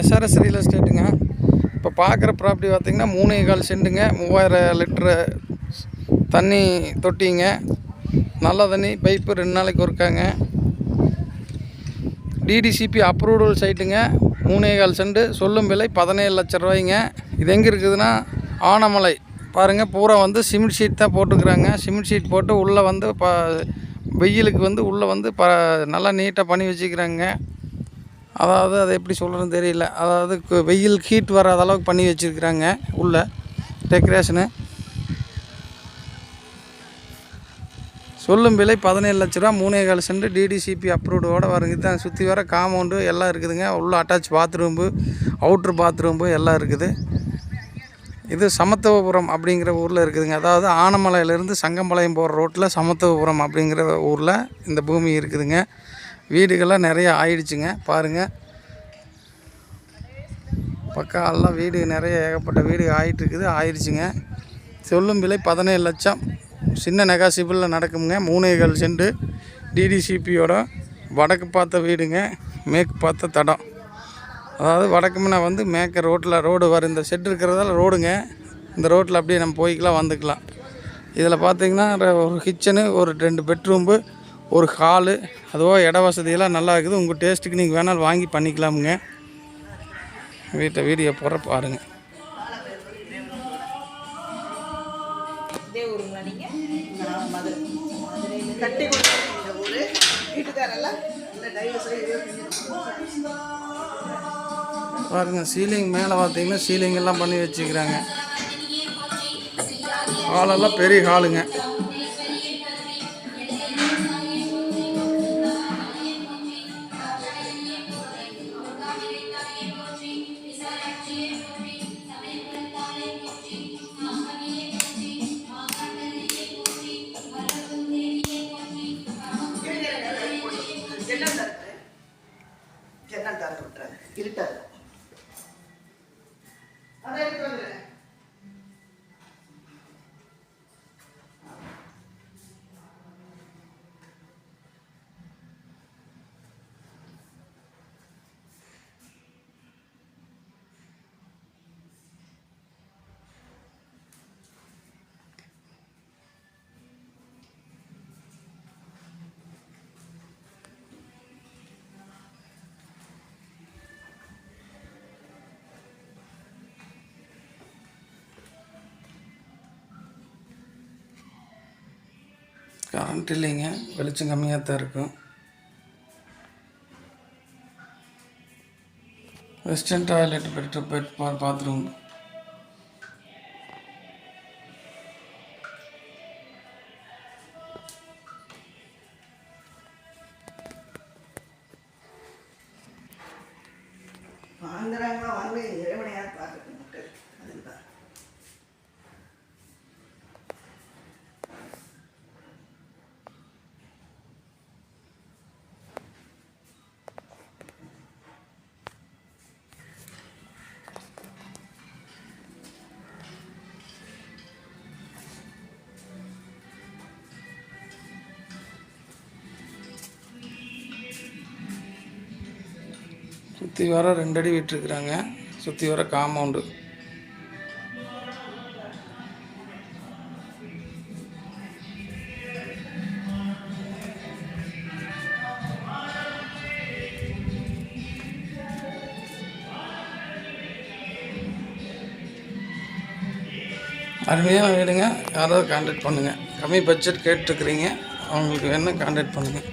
SRS real எஸ்டேட்டுங்க இப்போ பார்க்குற property பார்த்திங்கன்னா மூணே கால் செண்டுங்க மூவாயிரம் லிட்ரு தண்ணி தொட்டிங்க. நல்ல தண்ணி பைப்பு ரெண்டு நாளைக்கு ஒருக்காங்க. டிடிசிபி அப்ரூவல் சைட்டுங்க மூணே கால் செண்டு சொல்லும் விலை பதினேழு லட்ச ரூபாய்ங்க. இது எங்கே இருக்குதுன்னா ஆனமலை. பாருங்கள் பூரா வந்து சிமெண்ட் ஷீட் தான் போட்டுக்கிறாங்க. சிமெண்ட் ஷீட் போட்டு உள்ளே வந்து ப வெயிலுக்கு வந்து உள்ளே வந்து ப நல்லா நீட்டாக பண்ணி வச்சுக்கிறாங்க. அதாவது அதை எப்படி சொல்கிறதுன்னு தெரியல. அதாவது வெயில் ஹீட் வராத அளவுக்கு பண்ணி வச்சுருக்குறாங்க உள்ளே டெக்கரேஷனு சொல்லும் விலை பதினேழு லட்ச ரூபா மூணே கால் சென்ட் டிடிசிபி அப்ரூவ்டோட வருங்க இதுதான் சுற்றி வர காம்பவுண்டு எல்லாம் இருக்குதுங்க. உள்ளே அட்டாச் பாத்ரூம்பு அவுட்ரு பாத்ரூம்பு எல்லாம் இருக்குது. இது சமத்துவபுரம் அப்படிங்கிற ஊரில் இருக்குதுங்க. அதாவது ஆனமலையிலேருந்து சங்கம்பாளையம் போகிற ரோட்டில் சமத்துவபுரம் அப்படிங்கிற ஊரில் இந்த பூமி இருக்குதுங்க. வீடுகள்லாம் நிறைய ஆயிடுச்சுங்க பாருங்கள் பக்கம் வீடு நிறைய ஏகப்பட்ட வீடு ஆகிட்டுருக்குது ஆயிடுச்சுங்க. சொல்லும் விலை பதினேழு லட்சம். சின்ன நெகாசிபிளில் நடக்குங்க மூணேகால் செண்டு டிடிசிபியோட வடக்கு பார்த்த வீடுங்க மேற்கு பார்த்த தடம். அதாவது வடக்குமுன்னா வந்து மேற்க ரோட்டில் ரோடு வரும் இந்த செட் இருக்கிறதால ரோடுங்க. இந்த ரோட்டில் அப்படியே நம்ம போய்க்கலாம் வந்துக்கலாம். இதில் பார்த்தீங்கன்னா ஒரு கிச்சனு ஒரு ரெண்டு பெட்ரூம்பு ஒரு ஹாலு அதுவோ இட வசதியெல்லாம் நல்லா இருக்குது. உங்கள் டேஸ்ட்டுக்கு நீங்கள் வேணாலும் வாங்கி பண்ணிக்கலாமுங்க. வீட்டை வீடியோ போகிற பாருங்கள் பாருங்கள் சீலிங் மேலே பார்த்தீங்கன்னா சீலிங் எல்லாம் பண்ணி வச்சுக்கிறாங்க. ஹாலெல்லாம் பெரிய ஹாலுங்க. ஜன்னல் திறக்கு திறந்து விட்டுறாங்க இருட்டாது. கரண்ட் இல்லைங்க. வெளிச்சம் கம்மியாக தான் இருக்கும். Western toilet bed bed bathroom சுற்றி வர ரெண்டு அடி விட்டுருக்குறாங்க. சுற்றி வர காம்பவுண்டு அருமையான வீடுங்க. யாராவது கான்டாக்ட் பண்ணுங்கள் கம்மி பட்ஜெட் கேட்டுருக்குறீங்க. அவங்களுக்கு வேணால் கான்டாக்ட் பண்ணுங்கள்